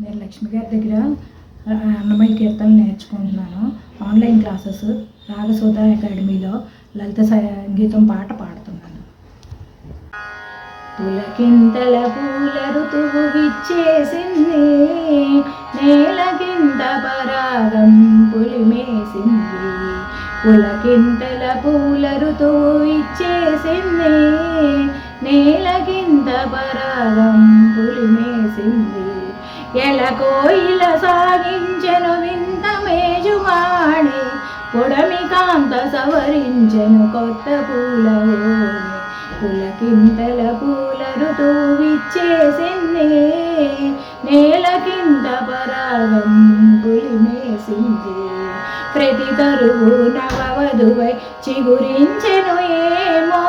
నేను లక్ష్మి గారి దగ్గర అన్నమయ్య కీర్తనలు నేర్చుకుంటున్నాను. ఆన్లైన్ క్లాసెస్ రాగసుధ అకాడమీలో లలిత సంగీతం పాట పాడుతున్నాను. పులకింతల పూల ఋతువు విచ్చేసింది నేలకింత పరాగం పులిమేసింది. పులకింతల పూల ఋతువు ఇచ్చేసింది నేలకింత పరాగం పులిమేసింది. ఎలకోయిల సాగించెను వింత మేజువాణి పొడమి కాంత సవరించెను కొత్త పూల పులకింతల పూల ఋతువు విచ్చేసింది నేల కింద పరాగం పులిమేసింది ప్రతి తరువు నవవధువై చిగురించెను ఏమో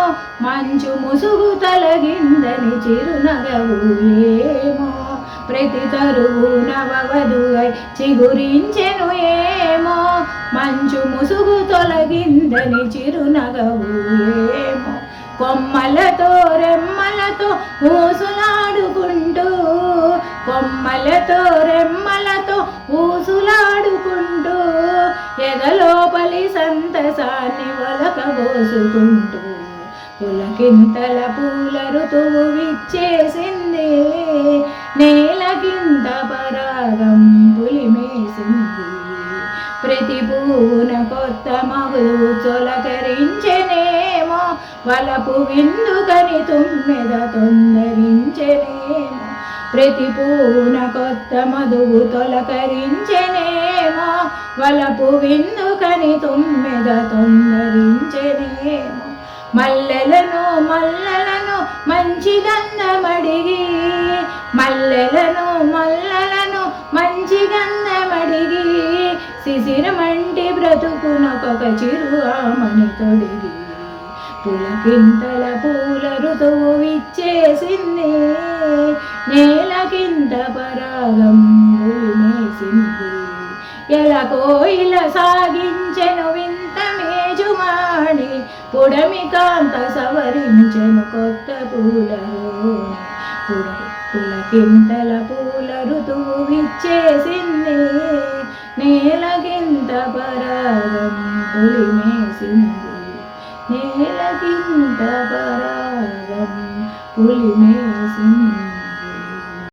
మంచు ముసుగు తలగిందని చిరునగవు ఏమో ప్రతి తరువు నవవధువై చిగురించెను ఏమో మంచు ముసుగు తొలగిందని చిరునగవు ఏమో కొమ్మలతో రెమ్మలతో ఊసులాడుకుంటూ కొమ్మలతో రెమ్మలతో ఊసులాడుకుంటూ ఎదలోపలి సంతసాన్ని ఒలకబోసుకుంటూ పులకింతల పూల ఋతువు విచ్చేసి ప్రతి పువ్వున కొత్త మగులు తొలకరించెనేమో వలపు విందుకని తుమ్మెద తొందరించెనేమో ప్రతి పూన కొత్త మధువు తొలకరించెనేమో వలపు విందుకని తుమ్మెద తొందరించెనేమో మల్లెలను మల్లలను మంచి గంధమడిగి మల్లెలను మల్లలను మంచి గంధమడిగి శిశిరమంటి బ్రతుకునొక చిరు ఆమని తొడిగి? పులకింతల పూల ఋతువు విచ్చేసింది నేలకింత పరాగం భూమేసింది ఎలా కోయిల సాగించెను వింత మేజుమాణి పుడమి కాంత సవరించెను కొత్త పూలలో పులకింతల పూల ఋతువు విచ్చేసింది నేలకింత పరాగం పులిమేసింది నేలకింత పరాగం పులిమేసింది